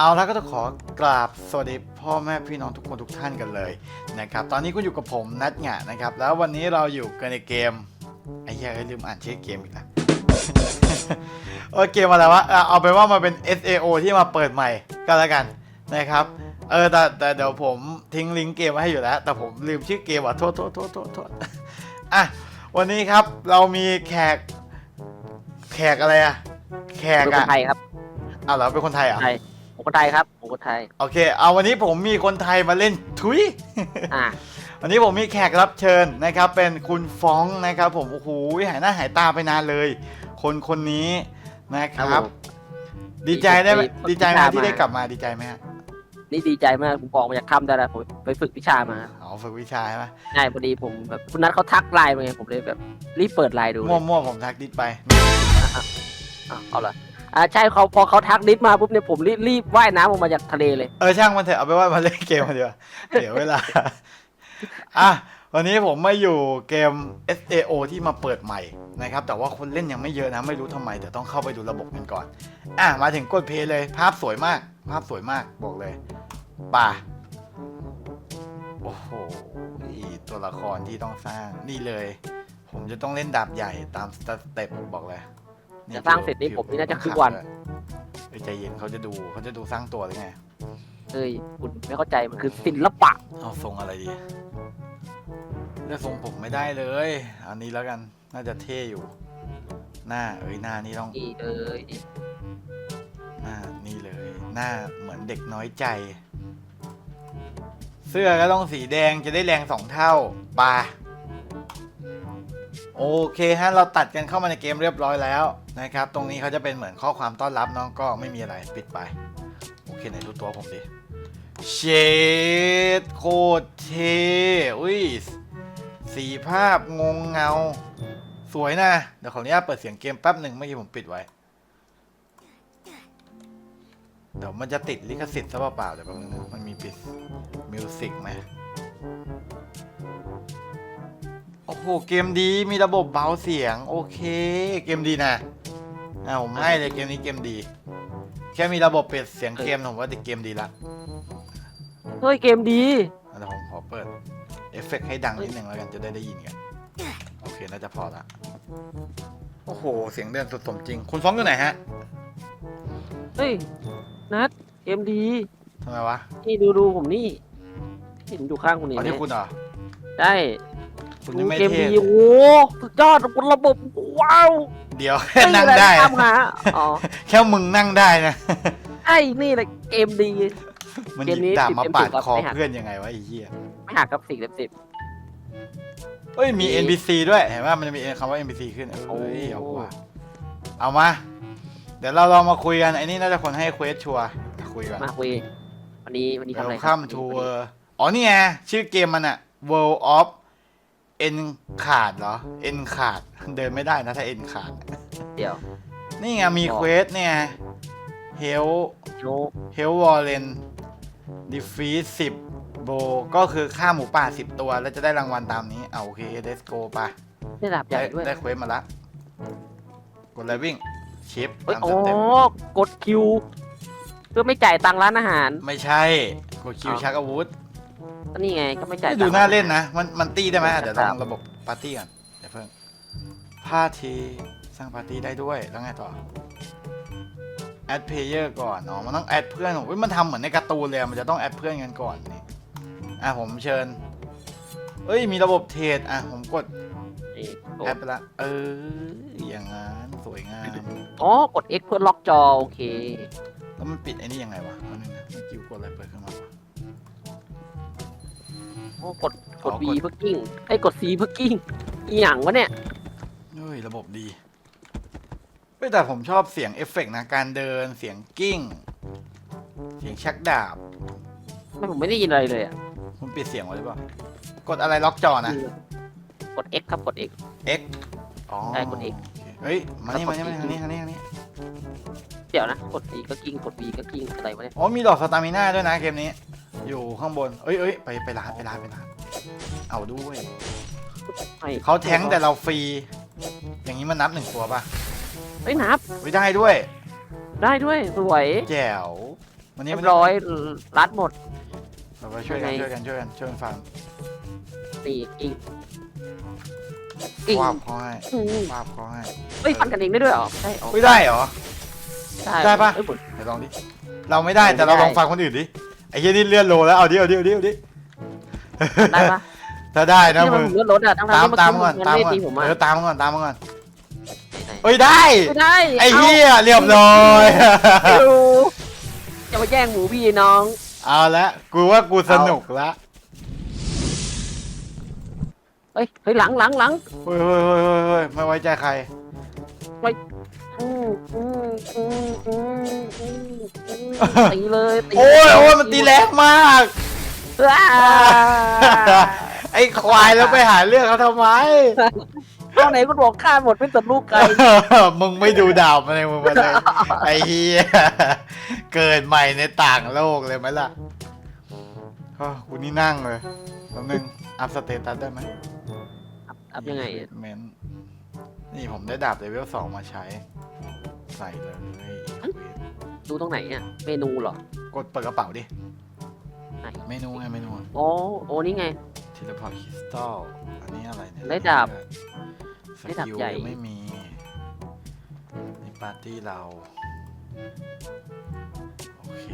เอาแล้วก็ต้องขอกราบสวัสดีพ่อแม่พี่น้องทุกคนทุกท่านกันเลยนะครับตอนนี้คุณอยู่กับผมนัดหงะนะครับ แล้ววันนี้เราอยู่กันในเกมไอ้เหี้ยเอ้ยลืมอ่านชื่อเกมอีกแล้วเออเกมอะไรวะเออเอาเป็นว่ามันเป็น SAO ที่มาเปิดใหม่ก็แล้วกันนะครับเออแต่แต่เดี๋ยวผมทิ้งลิงก์เกมไว้ให้อยู่แล้ว แต่ผมลืมชื่อเกมว่ะโทษโทษโทษโทษโทษอะวันนี้ครับเรามีแขกแขกอะไรอะแขกเป็นคอะนไทยครับเอาเหรอเป็นคนไทยเหรอะไทยผม คนไทยครับผมคนไทย โอเค เอาวันนี้ผมมีคนไทยมาเล่นทุย อ่า วันนี้ผมมีแขกรับเชิญนะครับ เป็นคุณฟ้องนะครับผม โอ้โห หายหน้าหายตาไปนานเลย คนคนนี้นะครับดีใจได้ไหมดีใจไหมที่ได้กลับมาดีใจไหมฮะนี่ดีใจมากผมออกมาจากค่ำได้แล้วผมไปฝึกวิชามาอ๋อฝึกวิชาใช่ไหมใช่พอดีผมแบบคุณนัทเขาทักไลน์มาไงผมเลยแบบรีบเปิดไลน์ดูเลยมั่วมั่วผมทักดิสไปอะเอาละ อ่าใช่เขาพอเขาทักดิสมาปุ๊บเนี่ยผมรีบรีบว่ายน้ำออกมาจากทะเลเลย เออช่างมันเถอะเอาไปว่ามาเล่นเกมกันดีกว่า เดี๋ยวเวลา อะวันนี้ผมมาอยู่เกม SAO ที่มาเปิดใหม่นะครับ แต่ว่าคนเล่นยังไม่เยอะนะ ไม่รู้ทำไม แต่ต้องเข้าไปดูระบบกันก่อน อะมาถึงกดเพลย์เลย ภาพสวยมาก ภาพสวยมากบอกเลย ป่า โอ้โหนี่ตัวละครที่ต้องสร้างนี่เลย ผมจะต้องเล่นดาบใหญ่ตามสเต็ปบอกเลย จะสร้างเสร็จนี่ผมนี่น่าจะครึ่งวันเฮ้ยใจเย็นเขาจะดูเขาจะดูสร้างตัวหรือไงเฮ้ยคุณไม่เข้าใจมันคือศิลปะเอาทรงอะไรดีเลือกทรงผมไม่ได้เลย อันนี้แล้วกันน่าจะเท่อยู่ หน้าเอ้ยหน้านี่ต้องนี่เลยหน้านี่เลย หน้าเหมือนเด็กน้อยใจ เสื้อก็ต้องสีแดงจะได้แรงสองเท่าปาโอเคฮะเราตัดกันเข้ามาในเกมเรียบร้อยแล้ว นะครับ ตรงนี้เขาจะเป็นเหมือนข้อความต้อนรับเน้องก็ไม่มีอะไรปิดไป โอเคไหนดูตัวผมดิเชดโคตรเทอุ้ยสีภาพงงเงา สวยนะ เดี๋ยวขออนุญาตเปิดเสียงเกมแป๊บหนึ่งเมื่อกี้ผมปิดไว้ เดี๋ยวมันจะติดลิขสิทธิ์ซะเปล่าๆเดี๋ยวแป๊บนึงมันมีปิดมิวสิกไหมโอ้โห เกมดีมีระบบเบาเสียง โอเค เกมดีนะ อ่าผมให้เลยเกมนี้เกมดี แค่มีระบบเปิดเสียงเกมผมว่าติดเกมดีละเฮ้ยเกมดีอะเดี๋ยวผมขอเปิดเอฟเฟกต์ให้ดังนิดนึงแล้วกันจะได้ได้ยินกันโอเคน่าจะพอละโอ้โห เสียงเดือนสุดสมจริง คุณฟ้องอยู่ไหนฮะเฮ้ยนัทเกมดีทำไมวะนี่ดูดูผมนี่เห็นอยู่ข้างคุณนี่อ๋อไหมที่คุณเหรอ ได้คุณดูยังไม่เกมเท่ดีโอ้โหสุดยอดระบบ ว้าวเดี๋ยวแค่นั่งได้ม่มีอะรอะทำหาอ๋อแค่มึงนั่งได้นะไอ้นี่แหละเกมดี มันหเกยิมบนี้ดาบ10มาเต็มปาด10ครับคอไม่หักเพื่อนยังไงวะไอ้เหี้ยไม่หักกับสี่เต็มสิบเอ้ยมีมี NPC ด้วยเห็นว่ามันจะมีคำว่า NPC ขึ้นเอ้โอ้ยเอาว่ะเอามา เดี๋ยวเราลองมาคุยกันไอ้นี่น่าจะคนให้เควสชัวร์คุยกันมาคุยวันนี้วันนี้ทำอะไรครั Welcome to World อ๋อนี่ไงชื่อเกมมันอะ World of N ขาดเหรอ N ขาด เดินไม่ได้นะถ้า N ขาด เดี๋ยว นี่ไงมีบอกเควสเนี่ย Hell โย Hell w a r r e n Defeat 10โบก็คือฆ่าหมูป่า10ตัว แล้วจะได้รางวัลตามนี้ เอาโอเค let's go ไปได้ดาบใหได้ญ่ด้วยได้เควสมาละ กดอะไรวิ่ง ชิปเฮ้ยตามอ๋อสเต็ปกดคิว เพื่อไม่จ่ายตังค์ร้านอาหาร ไม่ใช่ กดคิวอ๋อชักอาวุธ ก็นี่ไงก็ไม่จ่ายตังค์ดูน่าเล่นนะ มันมันตี้ได้ไหมครับเดี๋ยวลองระบบปาร์ตี้ก่อนเดี๋ยวเพิ่งพาทีสร้างปาร์ตี้ได้ด้วยแล้วไงต่อแอดเพลเยอร์ก่อนอ๋อมันต้องแอดเพื่อนโอ้ยมันทำเหมือนในการ์ตูนเลยอะมันจะต้องแอดเพื่อนกันก่อนนี่อะผมเชิญเอ้ยมีระบบเทรดอะผมกดนี่กแอดดไปละเอออย่างงั้นสวยงามอ๋อกด X เพื่อล็อกจอโอเคแล้วมันปิดไอ้นี่ยังไงวะมันนึงนะเมื่อกี้กดอะไรเปิดขึ้นมาวะ อ๋อกดกอ๋ดอ V กด เพื่อกิ้งไอ้ยกด C เพื่อกิ้งอีหยังวะเนี่ย เฮ้ย ระบบดีเฮ้ยแต่ผมชอบเสียงเอฟเฟกต์นะ การเดินเสียงกิ้ง เสียงชักดาบ ไม่ผมไม่ได้ยินอะไรเลยอะคุณปิดเสียงไว้หรือเปล่ากดอะไรล็อกจอนะ กด X ครับกด X X อ๋อใช่กด X โอเคเฮ้ย มานี่แล้มาวกนี่ดมา E นี่ทางนี้ทางนี้ทางนี้ เดี๋ยวนะ กด E ก็กิ้งกด V ก็กิ้งอะไรวะเนี่ยอ๋อมีดอกสตามิน่าด้วยนะเกมนี้ อยู่ข้างบน เอ้ยเอ้ยไปไปร้านไปร้านไปร้านเอาด้วย ไม่เขาแทงแต่เราฟรี อย่างนี้มันนับหนึ่งตัวป่ะเฮ้ยนับ ไม่ได้ด้วย ได้ด้วยสวยแจ๋ว วันนี้เรียวันบนี้ร้อยรัดหมดเราไปช่วยกันยังไงช่วยกันช่วยกันช่วยกันฟังตีอีกอีกวาบเขาให้อืมวาบเขาให้เฮ้ยฟันกันเองได้ด้วยเหรอใช่อ๋อไม่ได้เหรอใช่ ได้ปะ เอ้ยผมเดี๋ยวลองดิ เราไม่ได้แต่เราไม่ได้ลองฟังคนอื่นดิ ไอ้เหี้ยนี่เลื่อนโลแล้ว เอาดิ เอาดิ เอาดิ เอาดิ ได้ปะถ้าได้นะที่มัมึนงผมเลื่อนรถอะทั้งๆตามที่ตามเมื่ก่อนอกี้ตามมันไม่ก่อนตีผมอะเออ ตามก่อน ตามก่อนไหนเอ้ย ได้ๆไม่ได้ไอ้เาเหี้ยเรียบร้อย เอาจะมาแย่งหมูพี่น้อง เอาละ กูว่ากูสนุกละเฮ้ยเฮ้ยหลังหลังหลังเฮ้ยเฮ้ยเฮ้ยเฮ้ยเฮ้ยไม่ไว้ใจใคร อืมอืมอืมอืมอืมอืมตีเลยตีโอ้ยโอ้ยมันตีแรงมากว้าไอ้ควายแล้วไปหาเรื่องเขาทำไมเอาไหนคุณบอกฆ่าหมดเป็นสัตว์ลูกไก่มึงไม่ดูดาวมาเลยมึงมาเลยไอ้เฮียเกิดใหม่ในต่างโลกเลยไหมล่ะอ้าวกูนี่นั่งเลยแป๊บนึงอัพสเตตัสได้ไหมอัพยังไงอะเมน นี่ผมได้ดาบเลเวลสองมาใช้ ใส่เลยดูตรงไหนอะ เมนูเหรอ กดเปิดกระเป๋าดิ ไหน เมนูไงเมนูโอ้โอ้นี่ไงเทเลพอร์ตคริสตัลอันนี้อะไรเนี่ยได้ดาบสได้ดาบกิลใหญ่ ยังไม่มีในปาร์ตี้เรา โอเค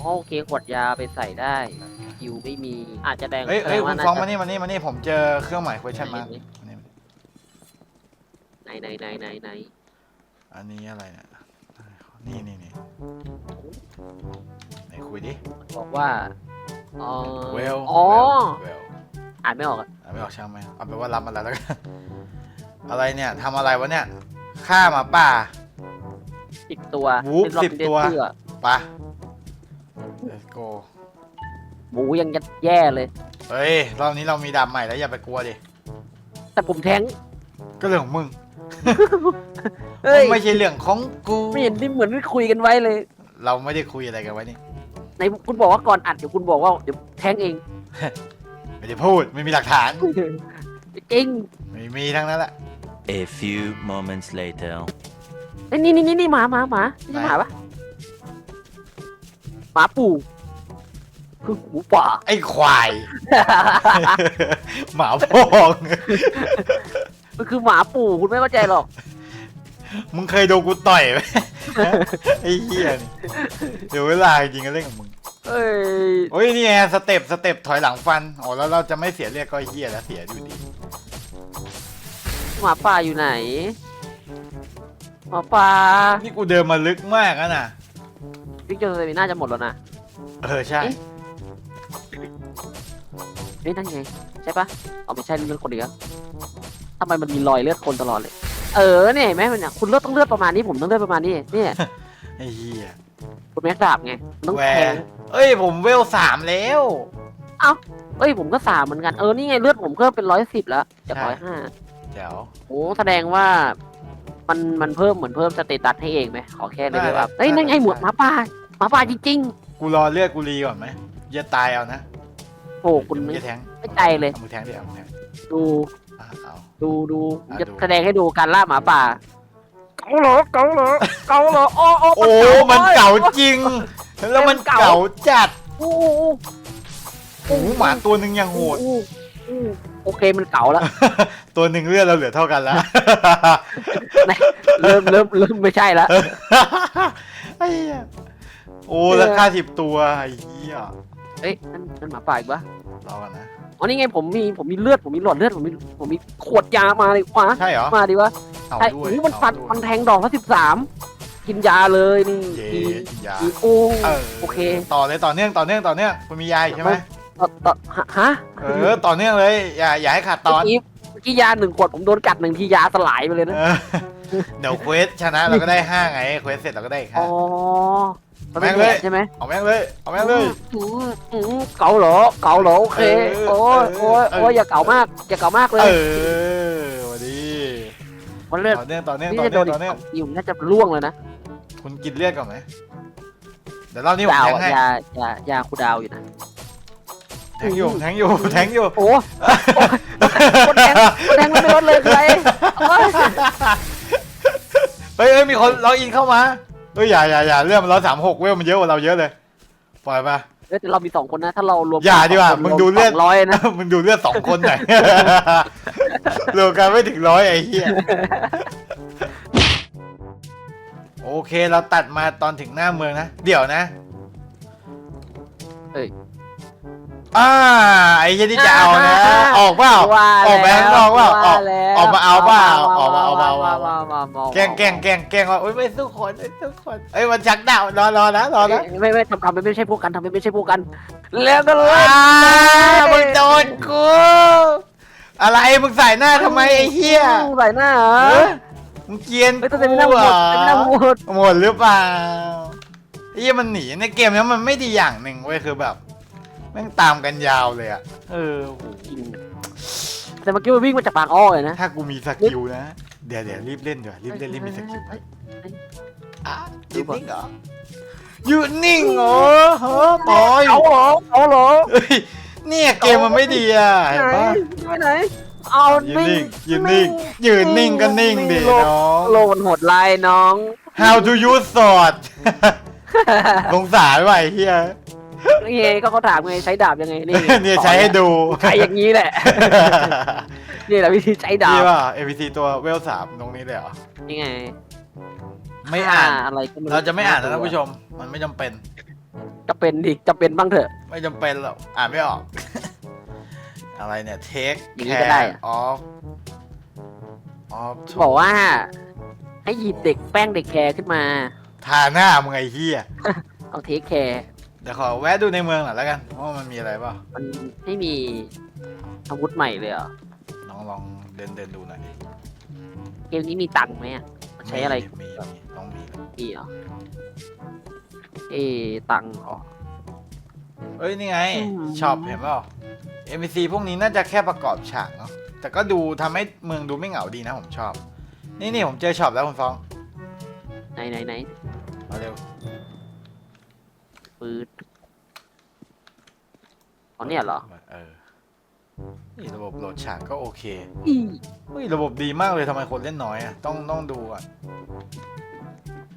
โอเคขวดยาไปใส่ได้คิวไม่มีอาจจะแดงเอ้ยเอ้ยแสดคุณว่าฟองน่มานี่มานี่มานี่ผมเจอเครื่องหมาย question mark ไหนไหน ไหนไหนไหนไหนอันนี้อะไรเนี่ย นี่นี่นี่ไหนคุยดิ บอกว่าเออเวลอ๋อเวลอ่านไม่ออกอะอะไม่ออกช่างไหมเอาไปนว่ารับมาแล้วแล้วกัน อะไรเนี่ยทำอะไรวะเนี่ย ฆ่าหมาป่า สิบตัววูฟเป็นรอบสิบเป็นตัว เสื้อปะ let's go หมูยังจะแย่เลย เฮ้ย รอบนี้เรามีดาบใหม่แล้วอย่าไปกลัวดิ แต่ผมแทงก็เรื่องของมึง เฮ้ย ไม่ใช่เรื่องของกูไม่เห็นที่เหมือนที่คุยกันไว้เลย เราไม่ได้คุยอะไรกันไว้นี่ในคุณบอกว่าก่อนอัดเดี๋ยวคุณบอกว่าเดี๋ยวแท้งเอง ไม่ได้พูดไม่มีหลักฐานจริงไม่มีทั้งนั้นแหละ A few moments later. เอ้ยนี่นี่นี่นี่หมาหมาหมานี่หมาปะหมาปู่ คือหมูป่า ไอ้ควาย หมาพอง มันคือหมาปู่คุณไม่เข้าใจหรอก มึงเคยโดนกูต่อยไหม ไอ้เหี้ยนี่เดี๋ยวเวลาจริงๆก็เล่นกับมึงเอ้ยโอ้ยนี่ไงสเต็ปสเต็ปถอยหลังฟันอ๋อแล้วเราจะไม่เสียเรียกก็ไอ้เหี้ยแล้วเสียอยู่ดีหมาป่าอยู่ไหน หมาป่านี่กูเดินมาลึกมากอะนะพิกเจอร์เซมิน่าจะหมดแล้วนะเออใช่ เอ๊ะเฮ้ยนั่นไง ใช่ปะเอาไม่ใช่เลือดคนเดียวทำไมมันมีรอยเลือดคนตลอดเลย เออเนี่ยเห็นไหมมันเนี่ยคุณเลือดต้องเลือดประมาณนี้ผมต้องเลือดประมาณนี้เนี่ยไอ้เหี้ยคุณแม็กดาบไงมันต้องแหวแทงเอ้ยผมเวลสามแล้ว เอ้ยผมก็สามเหมือนกันเออนี่ไงเลือดผมเพิ่มเป็นร้อยสิบแล้วจากใช่ร้อยห้าเดี๋ยว โอ้แสดงว่า มันมันเพิ่มเหมือนเพิ่มสเตตัสให้เองไหมขอแค่เลยได้แบบได้เฮ้ยนั่นไงได้หมวดหมาป่าหมาป่าจริงกูรอเลือดกูรีก่อนไหมอย่าตายเอานะๆ โอ้คุณมึงไม่จะแทงไม่ใจเลย เอามึงแทงดิเอามึงแทงดูอะเอาดูดูอะจะดูแสดงให้ดูการล่าหมาป่า เกาเหรอเกาเหรอเกาเหรอโอ้โอ้โอ้มันเก่าจริง แล้วมันมันเก่าเก่าจัดโอ้โอ้โหหมาตัวหนึ่งยังโหดอู้อู้โอเคมันเก่าแล้ว ตัวหนึ่งเลือดเราเหลือเท่ากันแล้ว เริ่มเริ่มเริ่มไม่ใช่แล้วไอ้เหี้ยโอ้ราคาสิบตัวไอ้เหี้ย เอ้ยนั่นนั่นหมาป่าอีกปะรอกันนะ อ๋อนี่ไงผมมีผมมีเลือดผมมีหลอดเลือดผมมีผมมีขวดยามาเลยว้าใช่เหรอมาดิวะเอาใช่ด้วยโอ้โหมันฟันเอาด้วยมันแทงดอกละสิบสามกินยาเลยนี่เย้กินยากินโอ้เออโอเค ต่อเลยต่อเนื่องต่อเนื่องต่อเนื่องคุณมียาอีกใช่ไหมต่อต่อฮะฮะเออต่อเนื่องเลยอย่าอย่าให้ขาดตอนเมื่อกี้เมื่อกี้ยาหนึ่งขวดผมโดนกัดหนึ่งทียาสลายไปเลยนะเออเดี๋ยวเควสชนะเราก็ได้ห้าไงเควสเสร็จเราก็ได้อีกห้า อ๋อ มันแม่เป็นงเลยแบบใช่ไหมเอาแม่งเลย เอาแม่งเลย อืมอืมเก่าเหรอ เก่าเหรอโอเคเออโอ้ยเออโอ้ยเออโอ้ยอย่าเก่ามาก อย่าเก่ามากเลเอยอวันนี้มันเลือดต่อเนื่องต่อเนื่องนี่ต่อจะโดเนื่องนอีต่อกเนื่องสองคิวน่าจะล่วงเลยนะคุณกินเลือดก่อนไหมเดี๋ยวรอบนี้ผมดาวแทงอะให้ยายายาคูดาวอยู่นะ แทงอยู่แทงอยู่แทงอยู่ โอ้คนแทงคนแทงมันไม่ลดเลยคืออะไรโอ้ยเฮ้ยเฮ้ยมีคนล็อกอินเข้ามา เอ้ยอย่าอย่าอย่าเรื่องมันร้อยสามหกเวลมันเยอะกว่าเราเยอะเลยปล่อยไปเอ้ยแต่เรามีสองคนนะ ถ้าเรารวมอย่าดีกว่ามึงดูเลือดร้อยนะ มึงดูเลือดสองคนหน่อยรวมกันไม่ถึงร้อยไอ้เหี้ยโอเคเราตัดมาตอนถึงหน้าเมืองนะ เดี๋ยวนะ เอ้ย อ่าไอ้เหี้ยที่จะเอานะ ออกเปล่าว่าออกไปข้างนอกเปล่าออกแล้วออกมาเอาเปล่าออกมาเอาเปล่ามามามามาแกล้งแกล้งแกล้งแกล้งว่าโอ๊ยไม่สู้คนไม่สู้คนเอ้ยมันชักดาบรอรอนะรอนะไม่ไม่ทำทำไม่ใช่พวกกันทำไม่ใช่พวกกัน แล้วก็เลอ่ายมึงโดนกูอะไรมึงใส่หน้าทำไมไอ้เหี้ยใส่หน้าเหรอเออมึงเกรียนเฮ้ยแต่ไม่น่าหมดแต่ไม่น่าหมดหมดหรือเปล่าไอ้เหี้ยมันหนีในเกมนี้มันไม่ดีอย่างหนึ่งเว้ยคือแบบ แม่งตามกันยาวเลยอะเออโหจริงแต่เมื่อกี้มันวิ่งมาจากปากอ้อเลยนะถ้ากูมีสกิลนะ เดี๋ยวเดี๋ยวรีบเล่นเดี๋ยวารีบเล่นรีบมีสกิลเฮ้ยเฮ้ยอะหยุดนิ่งเหรอหยุดนิ่งเหรอเฮ้ยปอยเอาเหรอเอาเหรอเฮ้ยเนี่ยเกมมันไม่ดีอะเห็นไหนปะไปไหนเอายืนนิ่งยืนนิ่งยืนนิ่งก็นิ่งดิโลน้องโลมันโหดลายน้อง How to use sword สงสารว่ะไอ้เฮีย นี่ไงก็เขาถามไงใช้ดาบยังไงนี่เนี่ยใช้ให้ดูใช้อย่างนี้แหละนี่แหละวิธีใช้ดานี่บว่า APC ตัวเวลสามตรงนี้เลยเหรอนี่ไง ไม่อ่านอะไรก็รู้เราจะไม่อ่านนะท่านผู้ชม มันไม่จำเป็น จะเป็นดิจะเป็นบ้างเถอะ ไม่จำเป็นหรอกอ่านไม่ออก อะไรเนี่ย take อย่างนี้ก็ได้ care อะ of of บอกว่า ให้หยิบเด็กแป้งเด็กแคร์ขึ้นมาทาหน้ามึงไอ้เฮียเอาเทคแคร์ เดี๋ยวขอแวะดูในเมืองหน่อยแล้วกันว่ามันมีอะไรเปล่ามันไม่มีอาวุธใหม่เลยเหรอลองลองเดินเดินดูหน่อยดิเกมนี้มีตังค์ไหมอะใช้อะไรมีมีมีต้องมีเลยมีเหรอเอตังค์อ๋อเอ้ยนี่ไงอืม ช็อปเห็นเปล่า NPC พวกนี้น่าจะแค่ประกอบฉากเนาะแต่ก็ดูทำให้เมืองดูไม่เหงาดีนะผมชอบ นี่นี่ผมเจอช็อปแล้วคุณฟองไหนไหนไหนมาเร็ว ปืนอ๋อเนี่ยเหรอ เออนี่ระบบโหลดฉากก็โอเคอีเฮ้ยระบบดีมากเลยทำไมคนเล่นน้อยอะ ต้องต้องดูอะ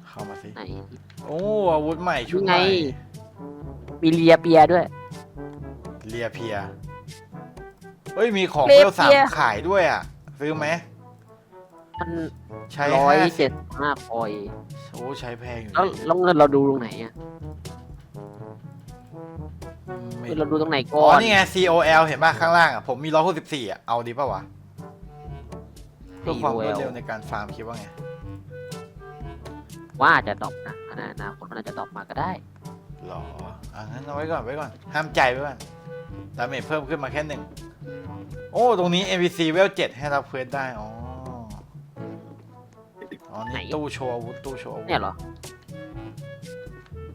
เข้ามาสิไหนโอ้อาวุธใหม่ชุดนี่ใหไง ม่มีเลียเปียด้วย เลียเพียเฮ้ยมีของเลีเวยลสามเพีย ขายด้วยอะ ซื้อไหมมันใช้ร้อยห้าสิเจ็บดห้าคอยโอ้ใช้แพงอยู่แล้วนะแล้วเงินเราดูตรงไหนอะ ไม่เงินเราดูตรงไหนอ๋ก่ออนนี่ไง COL เห็นป่ะข้างล่างอะผมมี164อะเอาดีป่ะวะเพื่อความรวดเร็วในการฟาร์มคิดว่าไงว่าจะดรอปนะอนาอนาคตมันอาจจะดรอปมาก็ได้หรออะงั้นเอาไว้ก่อนไว้ก่อน ห้ามใจไว้ก่อนดาเมจเพิ่มขึ้นมาแค่หนึ่งโอ้ ตรงนี้ NPC เวล7ให้รับเควสได้ อ๋อ อ๋อไหนนี่ตู้โชว์อาวุธตู้โชว์อาวุธ เนี่ยเหรอ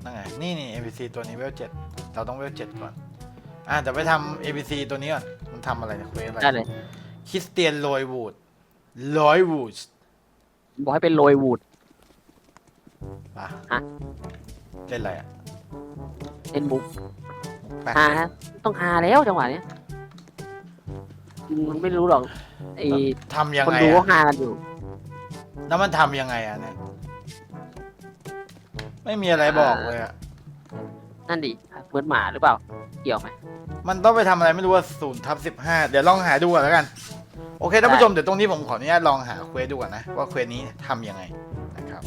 นั่นไงนี่นี่ NPC ตัวนี้เวล7เราต้องเวล7ก่อน อะเดี๋ยวไปทำ NPC ตัวนี้ก่อน มันทำอะไรเนี่ยเควสอะไรได้เลยคริสเตียนโรยวูดโรยวูดบอกให้เป็นโรยวูด ป่ะฮะ เล่นอะไรอะเล่นมุกแป๊กฮาฮะต้องฮาแล้วจังหวะเนี้ยมันไม่รู้หรอกไอ้ทำยังคนไงดูก็อะฮากันอยู่ แล้วมันทำยังไงอะเนี่ย ไม่มีอะไรบอกเลยอะนั่นดิเหมือนหมาหรือเปล่า เกี่ยวไหม มันต้องไปทำอะไรไม่รู้ว่าศูนย์ทับสิบห้าเดี๋ยวลองหาดูก่อนแล้วกัน โอเคท่านผู้ชมเดี๋ยวตรงนี้ผมขออนุญาตลองหาเควสดูก่อนนะ ว่าเควสนี้ทำยังไงนะครับ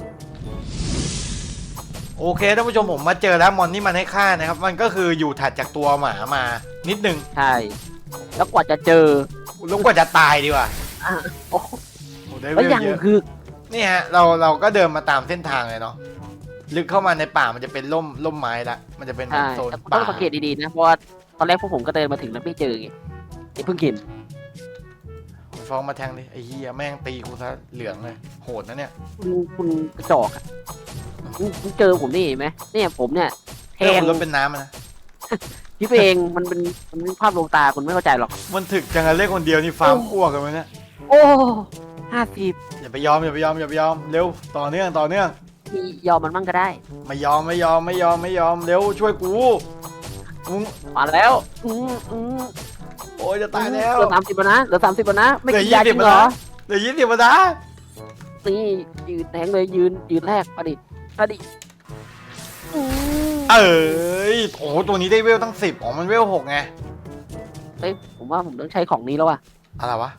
โอเคท่านผู้ชมผมมาเจอแล้วมอนที่มันให้ฆ่านะครับ มันก็คืออยู่ถัดจากตัวหมามานิดนึงใช่ แล้วกว่าจะเจอแล้วกว่าจะตายดีกว่าอะโอ้โหโอ้ได้แล้วเวอลย่างเยอะคือ นี่ฮะเราเราก็เดินมาตามเส้นทางเลยเนาะ ลึกเข้ามาในป่ามันจะเป็นร่มร่มไม้ละ มันจะเป็นเหมือใช่นโซนแต่ต้ป่าองสังเกตดีๆนะ เพราะว่าตอนแรกพวกผมก็เดินมาถึงแล้วไม่เจอไงไอ้เพิ่งเห็นฟ้องมาแทงดิไอ้เหี้ยแม่งตีกูซะเหลืองเลยโหดนะเนี่ยคุณคุณกระจอกอะคุณคุณเจอผมนี่เห็นไหมเนี่ยผมเนี่ยแทเรื่องงรถเป็นน้ำอะนะ พี่เองมันเป็นมันเป็นภาพลวงตาคุณไม่เข้าใจหรอก มันถึกจังอะเล่นคนเดียวนี่ฟาร์มอ้วกกันไหมเนี่ย โอ้ห้าสิบอย่าไปยอมอย่าไปยอมอย่าไปยอมเร็วต่อเนื่องต่อเนื่อง มียอมมันบ้างก็ได้ ไม่ยอมไม่ยอมไม่ยอมไม่ยอมเร็วช่วยกูมึงมาแล้วอืมอืมโอ้ยจะตายแล้วเหลือสามสิบนะเหลือสามสิบนะไม่เหลือกินยา20จริงเหรอเหลือยี่สิบมาดานี่ยืนแทงเลยยืนยืนแรกประดิษฐ์มาดิอืมเอ้ยโอ้โหตัวนี้ได้เวลตั้งสิบอ๋อมันเวลหกไงเฮ้ยผมว่าผมต้องใช้ของนี้แล้วว่ะอะไรวะ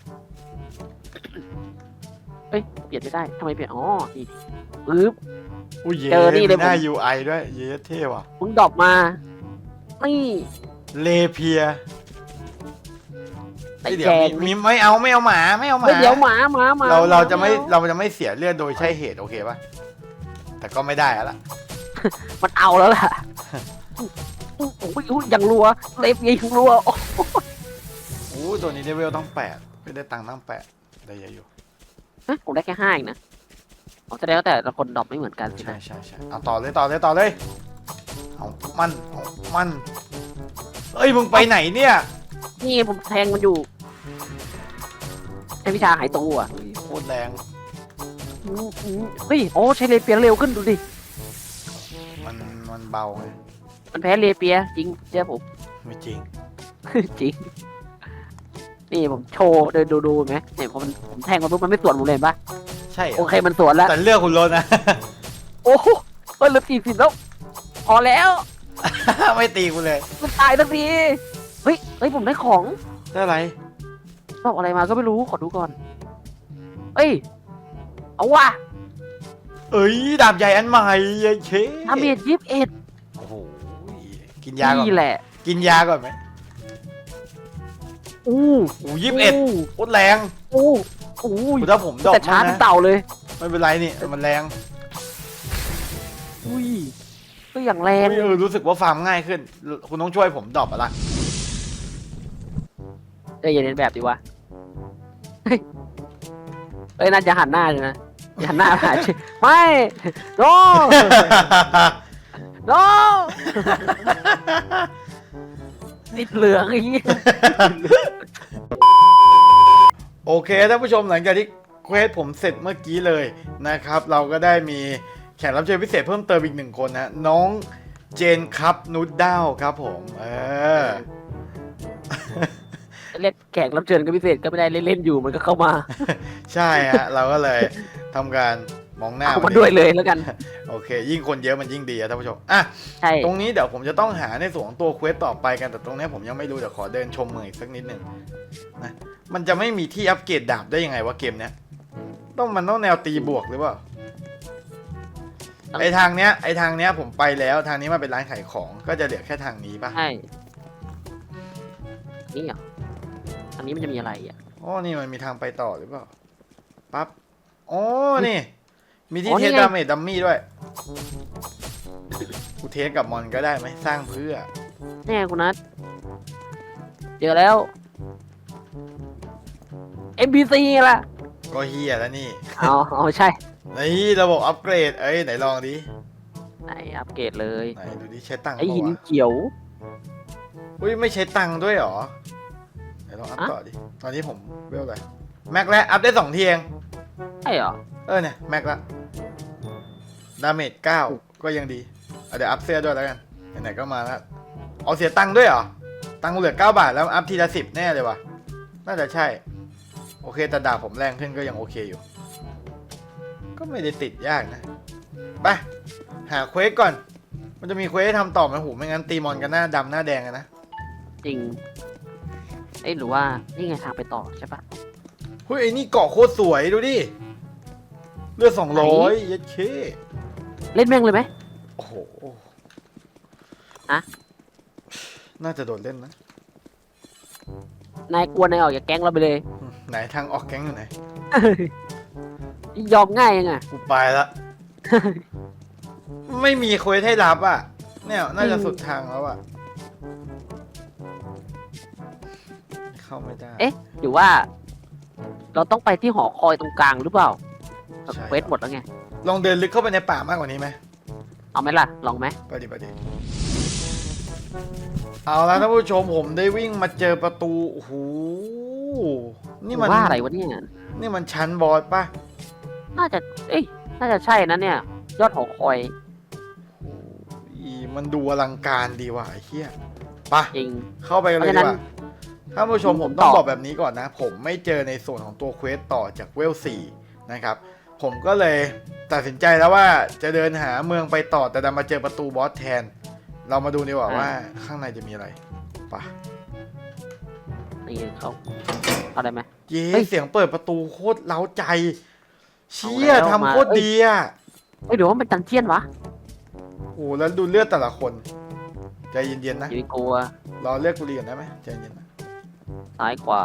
เฮ้ยเปลี่ยนไม่ได้ทำไมเปลี่ยนอ๋อนี่ ปึ๊บ อุ้ยเย้เจอนี่เลยมีหน้า ผม UI ด้วยเย้เท่ว่ะมึงดรอปมา นี่ เลเพียใส่เดี๋ยแกวงมีมีไม่เอาไม่เอาหมาไม่เอาหมา เฮ้ยเดี๋ยวหมาหมาหมาเราเราจะหไม่อเราจะไม่เสียเลือดโดยใช่เหตุโอเคปะแต่ก็ไม่ได้แล้วล่ะมันเอาแล้วล่ะโอ้โหอุ๊ยยังรัว เลฟยังรัวโอ้โอ้ตัวนี้ได้เวลต้องแปดไม่ได้ตังค์ตั้งแปดได้เยอะอยู่ ฮะผมได้แค่ห้าเองนะ อ๋อแสดงว่าแต่ละคนดรอปไม่เหมือนกันสิใช่นะใช่ใช่เอาต่อเลยต่อเลยต่อเลยเอามันเอามันเอ้ยมึงไปไหนเนี่ยนี่ผมแทงมันอยู่ใช้วิชาหายตัวเฮ้ยโคตรแรงอืมอืมเฮ้ยโอ้ใช้เลเปียเร็วขึ้นดูดิ มันมันเบาไงมันแพ้เลเปียจริงเชื่อผม ไม่จริงจริง นี่ผมโชว์เดินดูดูไหมเนี่ยพอมันผมแทงมันปุ๊บมันไม่สวนผมเลยเห็นปะ ใช่เหรโออเคมันสวนแล้ว แต่เลือกคุณรถนะ โอ้โหเฮ้ยเหลือสี่สิบแล้ว พอแล้วไม่ตีกูเลยมันตายทันที เฮ้ย เฮ้ย ผมได้ของได้อะไรชอบอะไรมาก็ไม่รู้ ขอดูก่อนเฮ้ย เอาว่ะเอ้ยดาบใหญ่อันใหม่เย้เชทำเมียยิบเอ็ดโอ้โหกินยาก่อนนี่แหละ กินยาก่อนไหมอู้โอ้ยี่สิบเอ็ดโคตรแรงอู้ อู้ถ้าผมดอกแต่ช้ามั้งเป็นนะเต่าเลย ไม่เป็นไรนี่มันแรงอุ้ยก็อย่างแรงเฮ้ยเออรู้สึกว่าฟาร์มง่ายขึ้น คุณต้องช่วยผมดรอปอะละเอ้ยอย่าเรียนแบบดีวะเฮ้ยเอ้ยน่าจะหันหน้าเลยนะอย่าหันหน้าหาชิไม่ no no ติดเหลืองไอ้เหี้ย โอเคท่านผู้ชมหลังจากที่เควสผมเสร็จเมื่อกี้เลยนะครับ เราก็ได้มีแขกรับเชิญพิเศษเพิ่มเติมอีกหนึ่งคนนะน้องเจนครับนูดด้าวครับผม เออเรียกแขกรับเชิญก็พิเศษก็ไม่ได้เล่นๆอยู่มันก็เข้ามา ใช่ฮะ เราก็เลยทำการ มองหน้าเอามัมานด้วยเลยแล้วกัน โอเค ยิ่งคนเยอะมันยิ่งดีอะท่านผู้ชมอะใช่ ตรงนี้เดี๋ยวผมจะต้องหาในส่วนของตัวเควสต่อไปกันแต่ตรงนี้ผมยังไม่รู้เดี๋ยวขอเดินชมเมืองอีกสักนิดหนึ่งนะมันจะไม่มีที่อัปเกรดดาบได้ยังไงวะเกมเนี้ยต้องมันต้องแนวตีบวกหรือเปล่าไอทางเนี้ยไอทางเนี้ยผมไปแล้วทางนี้มันเป็นร้านขายของก็จะเหลือแค่ทางนี้ปะใช่ นี่เหรออันนี้มันจะมีอะไรอะ อ๋อนี่มันมีทางไปต่อหรือเปล่าปั๊บอ๋อนี่ มีที่อ๋อเทนี่สไง ดาเมจดัมมี่ด้วย กูเทสกับมอนก็ได้ไหมสร้างเพื่อ แน่คุณนัทเจอแล้ว NPC ล่ะก็เฮียแล้วนี่ เอาเอาใช่นี่ระบบอัปเกรด เอ้ยไหนลองดิ ไหนอัปเกรดเลย ไหนดูดิใช้ตังค์ไอหินเปล่าวะเขียว อุ้ยไม่ใช้ตังค์ด้วยเหรอ ไหนลองอัพอะ ต่อดิ ตอนนี้ผมเวลอะไรแม็กแล้วอัพได้สองทีเอง ใช่เหรอ เออเนี่ย แม็กละดาเมจเก้าก็ยังดีอะเดี๋ยวอัพเสื้อด้วยแล้วกันไหนๆก็มาแล้วเอาเสียตังค์ด้วยเหรอ ตังค์เหลือเก้าบาทแล้วอัพทีละสิบแน่เลยวะน่าจะใช่ โอเคแต่ดาบผมแรงขึ้นก็ยังโอเคอยู่ ก็ไม่ได้ติดยากนะ ไป หาเควสก่อน มันจะมีเควสให้ทำต่อไหมหูไม่งั้นตีมอนกันหน้าดำหน้าแดงอะนะ จริง เอ้ยหรือว่า นี่ไงทางไปต่อใช่ปะ เฮ้ยไอ้นี่เกาะโคตรสวยดูดิ เลือดสองร้อยยัดเคเล่นแม่งเลยไหม โอ้โหอะ น่าจะโดดเล่นนะ นายกลัวนายออกจากแก๊งเราไปเลยอืมไหนทางออกแก๊งอยู่ไหน ยอมง่ายยังไงกูไปละ ไม่มีเควสให้รับอะ เนี่ยน่าจะอืมสุดทางแล้วอะ เข้าไม่ได้ เอ๊ะหรือว่า เราต้องไปที่หอคอยตรงกลางหรือเปล่าใช่ เควสหมดแล้วไง ลองเดินลึกเข้าไปในป่ามากกว่านี้ไหมเอาไหมล่ะ ลองไหมไปดิไปดิเอาละท่านผู้ชมผมได้วิ่งมาเจอประตูโอ้โหนี่มันว่าอะไรวะเนี่ย นี่มันชั้นบอสป่ะน่าจะ เอ้ย น่าจะใช่นะเนี่ย ยอดหอคอยอีมันดูอลังการดีว่ะไอ้เหี้ยไปะจริง เข้าไปกันเลยเพราะดีฉะกนั้นว่า ท่านผู้ชมผผมมต้องตอบบอกแบบนี้ก่อนนะ ผมไม่เจอในส่วนของตัวเควสต่อจากเวล4นะครับ ผมก็เลยตัดสินใจแล้วว่าจะเดินหาเมืองไปต่อแต่ดันมาเจอประตูบอสแทน เรามาดูดีกว่าว่าข้างในจะมีอะไรไปะนี่เขาเอาได้ไหมเย้เฮ้ยเสียงเปิดประตูโคตรเล้าใจ เชี่ยเอาแล้วทำโคตรมาเอ้ยดีอะเฮ้ยเดี๋ยวว่ามันดันเจียนวะโอ้แล้วดูเลือดแต่ละคน ใจเย็นๆนะอย่าไปกลัวรอเลือดกูเรียนได้ไหมใจเย็นนะ ซ้ายขวา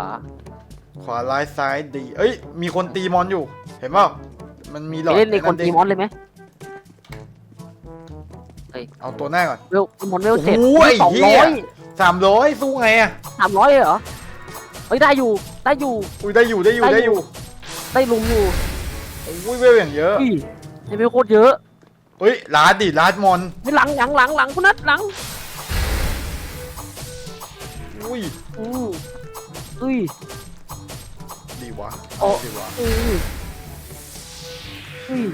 ขวาร้ายซ้ายดี เอ้ย มีคนตีมอนอยู่ เห็นเปล่ามันมีหลอดเล่นในคนด้ตีมอนเลยไหมเอาตัวหน้าก่อน เวลมอนเวลเจ็ดโอ้ยสองเหี้ร้อย ยสามร้อยสู้ไงอะสามร้อยเหรอ เฮ้ยได้อยู่ ได้อยู่ อุ้ยได้อยู่ได้อยู่ได้ได้ออยู่ ยู่ได้ลุมอยู่อุ้ยเวลอย่างเยอะอุ้ยไอ้เวลโคตรเยอะเฮ้ยลาดดิลาดมอน ไม่หลังหลังหลังหลังคุณนัทหลังอุ้ย อู้อุ้ย ดีวะโอ้ ดีวะอุ้ยอุ้ย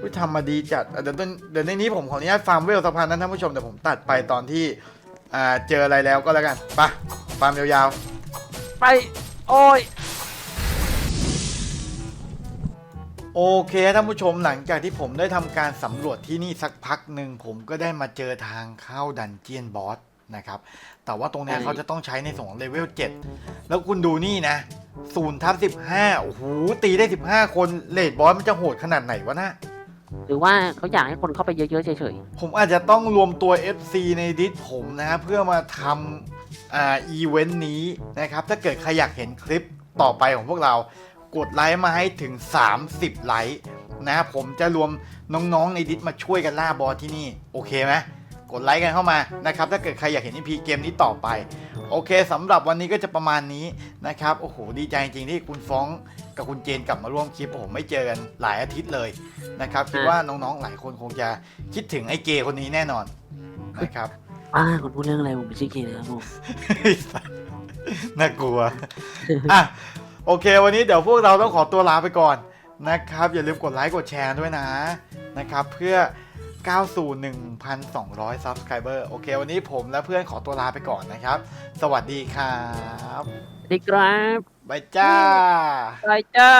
อุ้ยทำมาดีจัดอะเดี๋ยวต้นเดี๋ยวในนี้ผมขออนุญาตฟาร์มเวลสักพันนั้นท่านผู้ชมเดี๋ยวผมตัดไปตอนที่อ่าเจออะไรแล้วก็แล้วกันไปฟาร์มยาวไปโอ้ย ๆ โอเคท่านผู้ชมหลังจากที่ผมได้ทำการสำรวจที่นี่สักพักหนึ่งผมก็ได้มาเจอทางเข้าดันเจียนบอส นะครับ แต่ว่าตรงเนี้ยเขาจะต้องใช้ในส่วนของเลเวล7แล้วคุณดูนี่นะศูนย์ทับสิบห้าโอ้โหตีได้15คนเลดบอสมันจะโหดขนาดไหนวะนะหรือว่าเขาอยากให้คนเข้าไปเยอะๆเฉยผมอาจจะต้องรวมตัว FC ในดิสผมนะฮะเพื่อมาทำอ่าอีเวนต์นี้นะครับ ถ้าเกิดใครอยากเห็นคลิปต่อไปของพวกเรา กดไลค์มาให้ถึง 30 ไลค์นะผมจะรวมน้องๆในดิสมาช่วยกันล่าบอสที่นี่ โอเคไหม กดไลค์กันเข้ามานะครับถ้าเกิดใครอยากเห็น EP เกมนี้ต่อไป โอเคสำหรับวันนี้ก็จะประมาณนี้นะครับโอ้โหดีใจจริงๆที่คุณฟ้องกับคุณเจนกลับมาร่วมคลิปโอ้โหไม่เจอกันหลายอาทิตย์เลยนะครับคิดว่าน้องๆหลายคนคงจะคิดถึงไอ้เกย์คนนี้แน่นอนนะครับๆอ่าคุณพูดเรื่องอะไรผมไม่ใช่เกย์นะครับผมน่ากลัวอะโอเค วันนี้เดี๋ยวพวกเราต้องขอตัวลาไปก่อนนะครับ อย่าลืมกดไลค์กดแชร์ด้วยนะนะครับ เพื่อ ก้าวสู่ 1,200 Subscriber โอเค วันนี้ผมและเพื่อนขอตัวลาไปก่อนนะครับ สวัสดีครับสวัสดีครับบายจ้า ไปจ้า